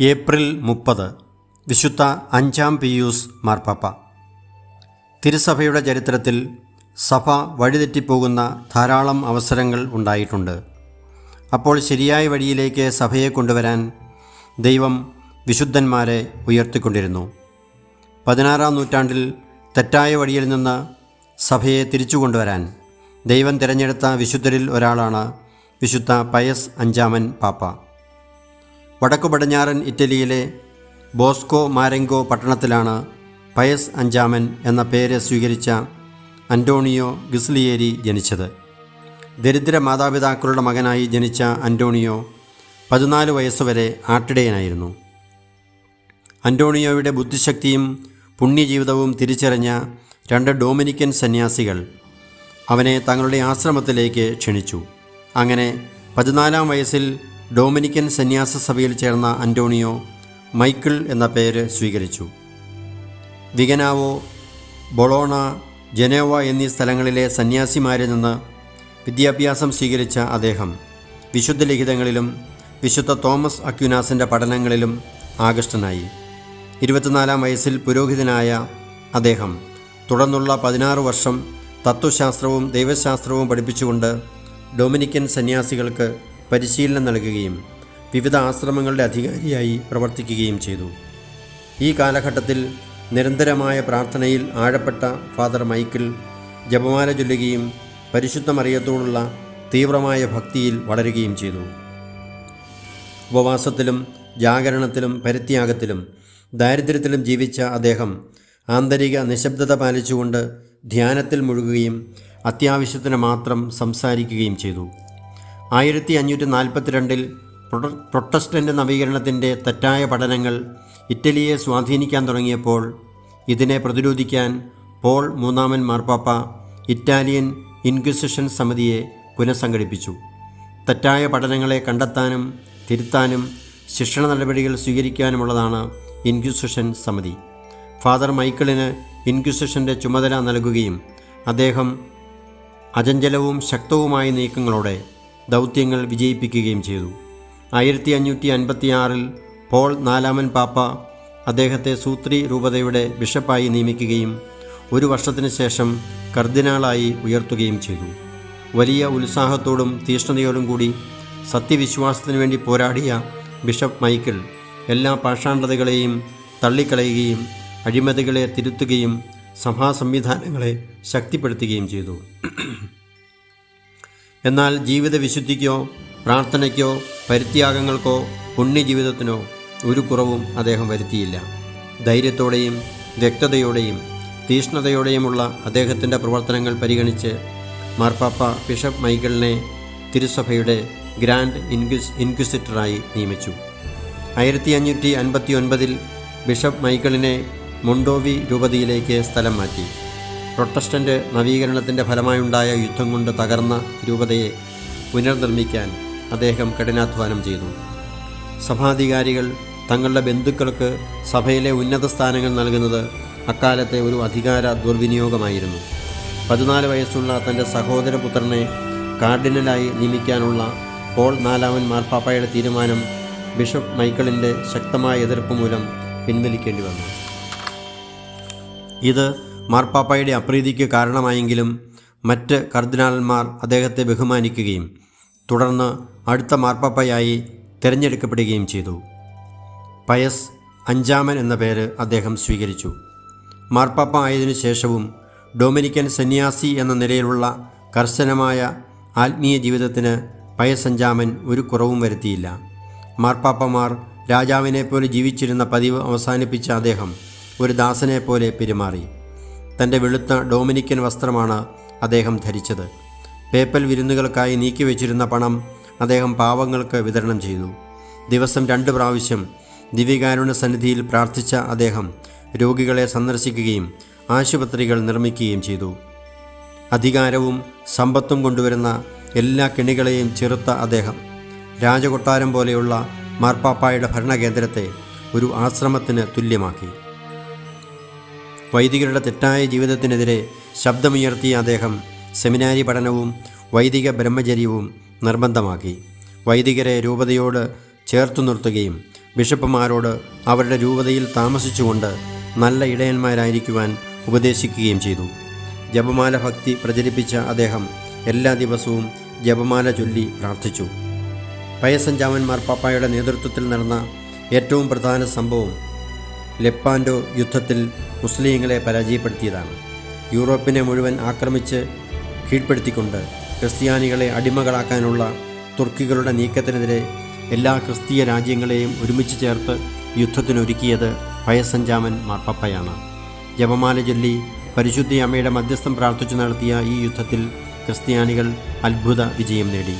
April മുപ്പത്. വിശുദ്ധ അഞ്ചാം പിയൂസ് മാർപ്പാപ്പ. തിരുസഭയുടെ ചരിത്രത്തിൽ സഭ വഴിതെറ്റിപ്പോകുന്ന ധാരാളം അവസരങ്ങൾ ഉണ്ടായിട്ടുണ്ട്. അപ്പോൾ ശരിയായ വഴിയിലേക്ക് സഭയെ കൊണ്ടുവരാൻ ദൈവം വിശുദ്ധന്മാരെ ഉയർത്തിക്കൊണ്ടിരുന്നു. പതിനാറാം നൂറ്റാണ്ടിൽ തെറ്റായ വഴിയിൽ നിന്ന് സഭയെ തിരിച്ചു കൊണ്ടുവരാൻ ദൈവം തിരഞ്ഞെടുത്ത വിശുദ്ധരിൽ ഒരാളാണ് വിശുദ്ധ പയസ് അഞ്ചാമൻ പാപ്പ. വടക്കു പടിഞ്ഞാറൻ ഇറ്റലിയിലെ ബോസ്കോ മാരെങ്കോ പട്ടണത്തിലാണ് പയസ് അഞ്ചാമൻ എന്ന പേര് സ്വീകരിച്ച അന്റോണിയോ ഗിസ്ലിയേരി ജനിച്ചത്. ദരിദ്ര മാതാപിതാക്കളുടെ മകനായി ജനിച്ച അന്റോണിയോ പതിനാല് വയസ്സുവരെ ആട്ടിടയനായിരുന്നു. അന്റോണിയോയുടെ ബുദ്ധിശക്തിയും പുണ്യജീവിതവും തിരിച്ചറിഞ്ഞ രണ്ട് ഡോമിനിക്കൻ സന്യാസികൾ അവനെ തങ്ങളുടെ ആശ്രമത്തിലേക്ക് ക്ഷണിച്ചു. അങ്ങനെ പതിനാലാം വയസ്സിൽ ഡൊമിനിക്കൻ സന്യാസ സഭയിൽ ചേർന്ന അന്റോണിയോ മൈക്കിൾ എന്ന പേര് സ്വീകരിച്ചു. വിഗനാവോ ബൊളോണ ജനേവ എന്നീ സ്ഥലങ്ങളിലെ സന്യാസിമാരിൽ നിന്ന് വിദ്യാഭ്യാസം സ്വീകരിച്ച അദ്ദേഹം വിശുദ്ധ ലിഖിതങ്ങളിലും വിശുദ്ധ തോമസ് അക്യുനാസിന്റെ പഠനങ്ങളിലും ആകൃഷ്ടനായി. ഇരുപത്തിനാലാം വയസ്സിൽ പുരോഹിതനായ അദ്ദേഹം തുടർന്നുള്ള പതിനാറ് വർഷം തത്വശാസ്ത്രവും ദൈവശാസ്ത്രവും പഠിപ്പിച്ചുകൊണ്ട് ഡൊമിനിക്കൻ സന്യാസികൾക്ക് പരിശീലനം നൽകുകയും വിവിധ ആശ്രമങ്ങളുടെ അധികാരിയായി പ്രവർത്തിക്കുകയും ചെയ്തു. ഈ കാലഘട്ടത്തിൽ നിരന്തരമായ പ്രാർത്ഥനയിൽ ആഴപ്പെട്ട ഫാദർ മൈക്കിൾ ജപമാല ചൊല്ലുകയും പരിശുദ്ധ മറിയത്തോടുള്ള തീവ്രമായ ഭക്തിയിൽ വളരുകയും ചെയ്തു. ഉപവാസത്തിലും ജാഗരണത്തിലും പരിത്യാഗത്തിലും ദാരിദ്ര്യത്തിലും ജീവിച്ച അദ്ദേഹം ആന്തരിക നിശബ്ദത പാലിച്ചുകൊണ്ട് ധ്യാനത്തിൽ മുഴുകുകയും അത്യാവശ്യത്തിന് മാത്രം സംസാരിക്കുകയും ചെയ്തു. ആയിരത്തി അഞ്ഞൂറ്റി നാൽപ്പത്തിരണ്ടിൽ പ്രൊട്ടസ്റ്റന്റ് നവീകരണത്തിന്റെ തെറ്റായ പഠനങ്ങൾ ഇറ്റലിയെ സ്വാധീനിക്കാൻ തുടങ്ങിയപ്പോൾ ഇതിനെ പ്രതിരോധിക്കാൻ പോൾ മൂന്നാമൻ മാർപ്പാപ്പ ഇറ്റാലിയൻ ഇൻക്വിസിഷൻ സമിതിയെ പുനഃസംഘടിപ്പിച്ചു. തെറ്റായ പഠനങ്ങളെ കണ്ടെത്താനും തിരുത്താനും ശിക്ഷണ നടപടികൾ സ്വീകരിക്കാനുമുള്ളതാണ് ഇൻക്വിസിഷൻ സമിതി. ഫാദർ മൈക്കിളിന് ഇൻക്വിസിഷന്റെ ചുമതല നൽകുകയും അദ്ദേഹം അചഞ്ചലവും ശക്തവുമായ നീക്കങ്ങളോടെ ദൗത്യങ്ങൾ വിജയിപ്പിക്കുകയും ചെയ്തു. ആയിരത്തി അഞ്ഞൂറ്റി അൻപത്തിയാറിൽ പോൾ നാലാമൻ പാപ്പ അദ്ദേഹത്തെ സൂത്രി രൂപതയുടെ ബിഷപ്പായി നിയമിക്കുകയും ഒരു വർഷത്തിന് ശേഷം കർദിനാളായി ഉയർത്തുകയും ചെയ്തു. വലിയ ഉത്സാഹത്തോടും തീഷ്ണതയോടും കൂടി സത്യവിശ്വാസത്തിനു വേണ്ടി പോരാടിയ ബിഷപ്പ് മൈക്കിൾ എല്ലാ പാഷാണ്ഡതകളെയും തള്ളിക്കളയുകയും അഴിമതികളെ തിരുത്തുകയും സഭാ സംവിധാനങ്ങളെ ശക്തിപ്പെടുത്തുകയും ചെയ്തു. എന്നാൽ ജീവിത വിശുദ്ധിക്കോ പ്രാർത്ഥനയ്ക്കോ പരിത്യാഗങ്ങൾക്കോ പുണ്യജീവിതത്തിനോ ഒരു കുറവും അദ്ദേഹം വരുത്തിയില്ല. ധൈര്യത്തോടെയും വ്യക്തതയോടെയും തീഷ്ണതയോടെയുമുള്ള അദ്ദേഹത്തിന്റെ പ്രവർത്തനങ്ങൾ പരിഗണിച്ച് മാർപ്പാപ്പ ബിഷപ്പ് മൈക്കിളിനെ തിരുസഭയുടെ ഗ്രാൻഡ് ഇൻക്വിസ് ഇൻക്വിസിറ്ററായി നിയമിച്ചു. ആയിരത്തി അഞ്ഞൂറ്റി അൻപത്തി ഒൻപതിൽ ബിഷപ്പ് മൈക്കിളിനെ മൊണ്ടോവി രൂപതയിലേക്ക് സ്ഥലം മാറ്റി. പ്രൊട്ടസ്റ്റന്റ് നവീകരണത്തിന്റെ ഫലമായുണ്ടായ യുദ്ധം കൊണ്ട് തകർന്ന രൂപതയെ പുനർനിർമ്മിക്കാൻ അദ്ദേഹം കഠിനാധ്വാനം ചെയ്തു. സഭാധികാരികൾ തങ്ങളുടെ ബന്ധുക്കൾക്ക് സഭയിലെ ഉന്നത സ്ഥാനങ്ങൾ നൽകുന്നത് അക്കാലത്തെ ഒരു അധികാര ദുർവിനിയോഗമായിരുന്നു. പതിനാല് വയസ്സുള്ള തന്റെ സഹോദരപുത്രനെ കാർഡിനലായി നിയമിക്കാനുള്ള പോൾ നാലാമൻ മാർപ്പാപ്പയുടെ തീരുമാനം ബിഷപ്പ് മൈക്കിളിന്റെ ശക്തമായ എതിർപ്പ് മൂലം പിൻവലിക്കേണ്ടി വന്നു. ഇത് മാർപ്പാപ്പയുടെ അപ്രീതിക്ക് കാരണമായെങ്കിലും മറ്റ് കർദിനാളന്മാർ അദ്ദേഹത്തെ ബഹുമാനിക്കുകയും തുടർന്ന് അടുത്ത മാർപ്പാപ്പയായി തിരഞ്ഞെടുക്കപ്പെടുകയും ചെയ്തു. പയസ് അഞ്ചാമൻ എന്ന പേര് അദ്ദേഹം സ്വീകരിച്ചു. മാർപ്പാപ്പ ആയതിനു ശേഷവും ഡൊമിനിക്കൻ സന്യാസി എന്ന നിലയിലുള്ള കർശനമായ ആത്മീയ ജീവിതത്തിന് പയസ് അഞ്ചാമൻ ഒരു കുറവും വരുത്തിയില്ല. മാർപ്പാപ്പമാർ രാജാവിനെപ്പോലെ ജീവിച്ചിരുന്ന പതിവ് അവസാനിപ്പിച്ച അദ്ദേഹം ഒരു ദാസനെപ്പോലെ പോലെ പെരുമാറി. തന്റെ വെളുത്ത ഡൊമിനിക്കൻ വസ്ത്രമാണ് അദ്ദേഹം ധരിച്ചത്. പേപ്പൽ വിരുന്നുകൾക്കായി നീക്കിവെച്ചിരുന്ന പണം അദ്ദേഹം പാവങ്ങൾക്ക് വിതരണം ചെയ്തു. ദിവസം രണ്ട് പ്രാവശ്യം ദിവ്യകാരുണ സന്നിധിയിൽ പ്രാർത്ഥിച്ച അദ്ദേഹം രോഗികളെ സന്ദർശിക്കുകയും ആശുപത്രികൾ നിർമ്മിക്കുകയും ചെയ്തു. അധികാരവും സമ്പത്തും കൊണ്ടുവരുന്ന എല്ലാ കെണികളെയും ചെറുത്ത അദ്ദേഹം. രാജകൊട്ടാരം പോലെയുള്ള മാർപ്പാപ്പായുടെ ഭരണകേന്ദ്രത്തെ ഒരു ആശ്രമത്തിന് തുല്യമാക്കി. വൈദികരുടെ തെറ്റായ ജീവിതത്തിനെതിരെ ശബ്ദമുയർത്തിയ അദ്ദേഹം സെമിനാരി പഠനവും വൈദിക ബ്രഹ്മചര്യവും നിർബന്ധമാക്കി. വൈദികരെ രൂപതയോട് ചേർത്തു നിർത്തുകയും ബിഷപ്പുമാരോട് അവരുടെ രൂപതയിൽ താമസിച്ചുകൊണ്ട് നല്ല ഇടയന്മാരായിരിക്കുവാൻ ഉപദേശിക്കുകയും ചെയ്തു. ജപമാല ഭക്തി പ്രചരിപ്പിച്ച അദ്ദേഹം എല്ലാ ദിവസവും ജപമാല ചൊല്ലി പ്രാർത്ഥിച്ചു. പയസഞ്ചാമന്മാർ പാപ്പായുടെ നേതൃത്വത്തിൽ നടന്ന ഏറ്റവും പ്രധാന സംഭവം ലെപ്പാൻഡോ യുദ്ധത്തിൽ മുസ്ലിങ്ങളെ പരാജയപ്പെടുത്തിയതാണ്. യൂറോപ്പിനെ മുഴുവൻ ആക്രമിച്ച് കീഴ്പ്പെടുത്തിക്കൊണ്ട് ക്രിസ്ത്യാനികളെ അടിമകളാക്കാനുള്ള തുർക്കികളുടെ നീക്കത്തിനെതിരെ എല്ലാ ക്രിസ്തീയ രാജ്യങ്ങളെയും ഒരുമിച്ച് ചേർത്ത് യുദ്ധത്തിനൊരുക്കിയത് പയസഞ്ചാമൻ മാർപ്പാപ്പയാണ്. ജപമാല ചൊല്ലി പരിശുദ്ധി അമ്മയുടെ മധ്യസ്ഥം പ്രാർത്ഥിച്ചു നടത്തിയ ഈ യുദ്ധത്തിൽ ക്രിസ്ത്യാനികൾ അത്ഭുത വിജയം നേടി.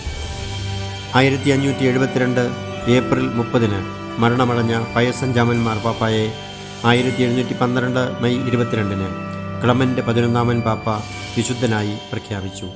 ആയിരത്തി അഞ്ഞൂറ്റി എഴുപത്തിരണ്ട് ഏപ്രിൽ മുപ്പതിന് മരണമടഞ്ഞ പയസഞ്ചാമൻ മാർപ്പാപ്പായെ ആയിരത്തി എഴുന്നൂറ്റി പന്ത്രണ്ട് മെയ് ഇരുപത്തിരണ്ടിന് ക്ലമന്റ് പതിനൊന്നാമൻ പാപ്പ വിശുദ്ധനായി പ്രഖ്യാപിച്ചു.